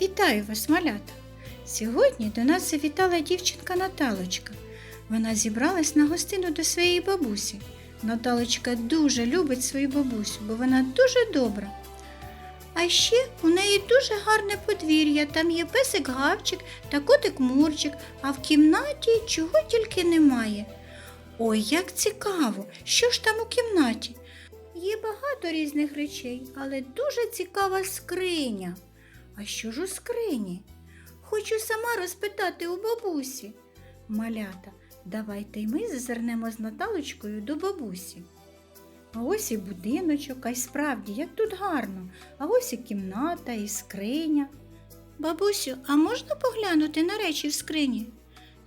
Вітаю вас, малята! Сьогодні до нас завітала дівчинка Наталочка. Вона зібралась на гостину до своєї бабусі. Наталочка дуже любить свою бабусю, бо вона дуже добра. А ще у неї дуже гарне подвір'я. Там є песик гавчик та котик мурчик, а в кімнаті чого тільки немає. Ой, як цікаво, що ж там у кімнаті? Є багато різних речей, але дуже цікава скриня. А що ж у скрині? Хочу сама розпитати у бабусі. Малята, давайте й ми зазирнемо з Наталочкою до бабусі. А ось і будиночок, а й справді, як тут гарно, а ось і кімната, і скриня. Бабусю, а можна поглянути на речі в скрині?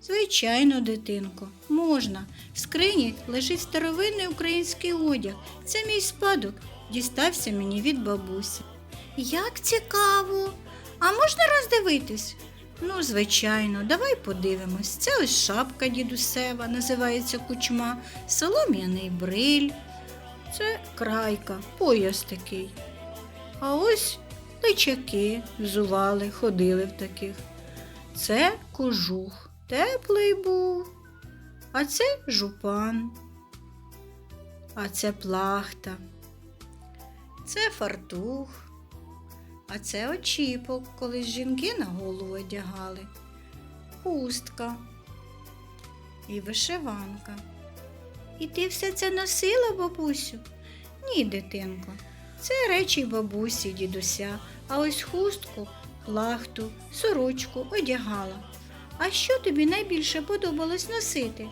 Звичайно, дитинко, можна. В скрині лежить старовинний український одяг. Це мій спадок, дістався мені від бабусі. Як цікаво! А можна роздивитись? Ну, звичайно, давай подивимось. Це ось шапка дідусева, називається кучма, солом'яний бриль. Це крайка, пояс такий. А ось личаки взували, ходили в таких. Це кожух, теплий був. А це жупан. А це плахта. Це фартух. А це очіпок, колись жінки на голову одягали, хустка і вишиванка. І ти все це носила, бабусю? Ні, дитинко, це речі бабусі, дідуся, а ось хустку, плахту, сорочку одягала. А що тобі найбільше подобалось носити?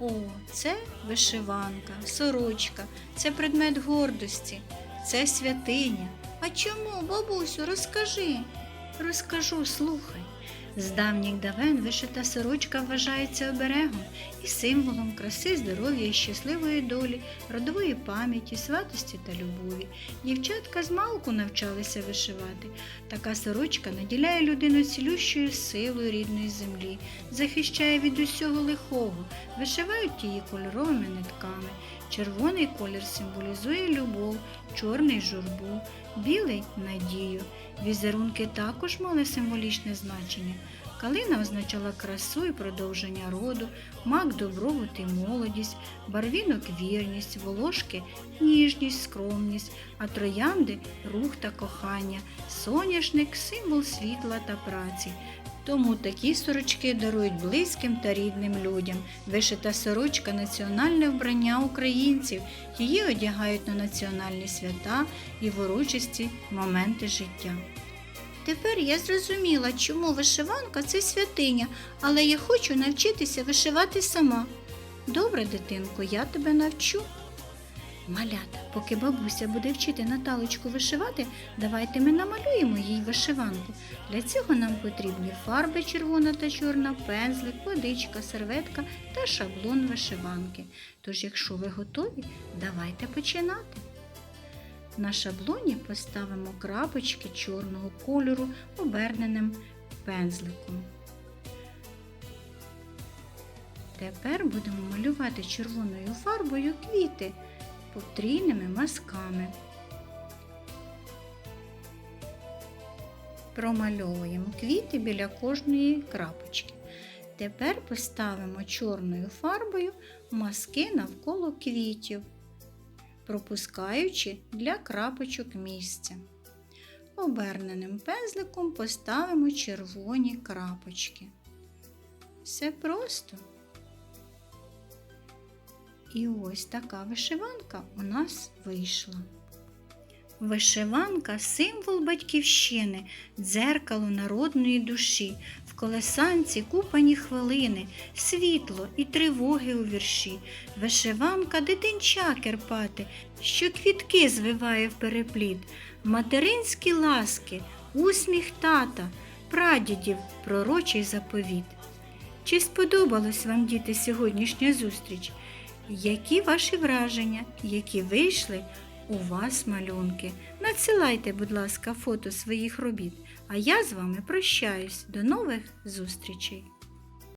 О, це вишиванка, сорочка, це предмет гордості, це святиня. А чому, бабусю, розкажи? Розкажу, слухай. З давніх давен вишита сорочка вважається оберегом і символом краси, здоров'я і щасливої долі, родової пам'яті, святості та любові. Дівчатка з малку навчалися вишивати. Така сорочка наділяє людину цілющою силою рідної землі, захищає від усього лихого, вишивають її кольоровими нитками. Червоний колір символізує любов, чорний журбу, білий надію. Візерунки також мали символічне значення. Калина означала красу і продовження роду, мак добробут і молодість, барвінок вірність, волошки ніжність, скромність, а троянди рух та кохання, соняшник символ світла та праці. Тому такі сорочки дарують близьким та рідним людям. Вишита сорочка національне вбрання українців. Її одягають на національні свята і в урочисті моменти життя. Тепер я зрозуміла, чому вишиванка це святиня, але я хочу навчитися вишивати сама. Добре, дитинко, я тебе навчу. Малята, поки бабуся буде вчити Наталочку вишивати, давайте ми намалюємо їй вишиванку. Для цього нам потрібні фарби червона та чорна, пензлик, водичка, серветка та шаблон вишиванки. Тож, якщо ви готові, давайте починати. На шаблоні поставимо крапочки чорного кольору оберненим пензликом. Тепер будемо малювати червоною фарбою квіти потрійними мазками. Промальовуємо квіти біля кожної крапочки. Тепер поставимо чорною фарбою мазки навколо квітів, пропускаючи для крапочок місця. Оберненим пензликом поставимо червоні крапочки. Все просто. І ось така вишиванка у нас вийшла. Вишиванка символ батьківщини, дзеркало народної душі, в колесанці купані хвилини, світло і тривоги у вірші. Вишиванка дитинча керпати, що квітки звиває в перепліт, материнські ласки, усміх тата, прадідів пророчий заповіт. Чи сподобалась вам, діти, сьогоднішня зустріч? Які ваші враження, які вийшли у вас малюнки? Надсилайте, будь ласка, фото своїх робіт. А я з вами прощаюсь. До нових зустрічей!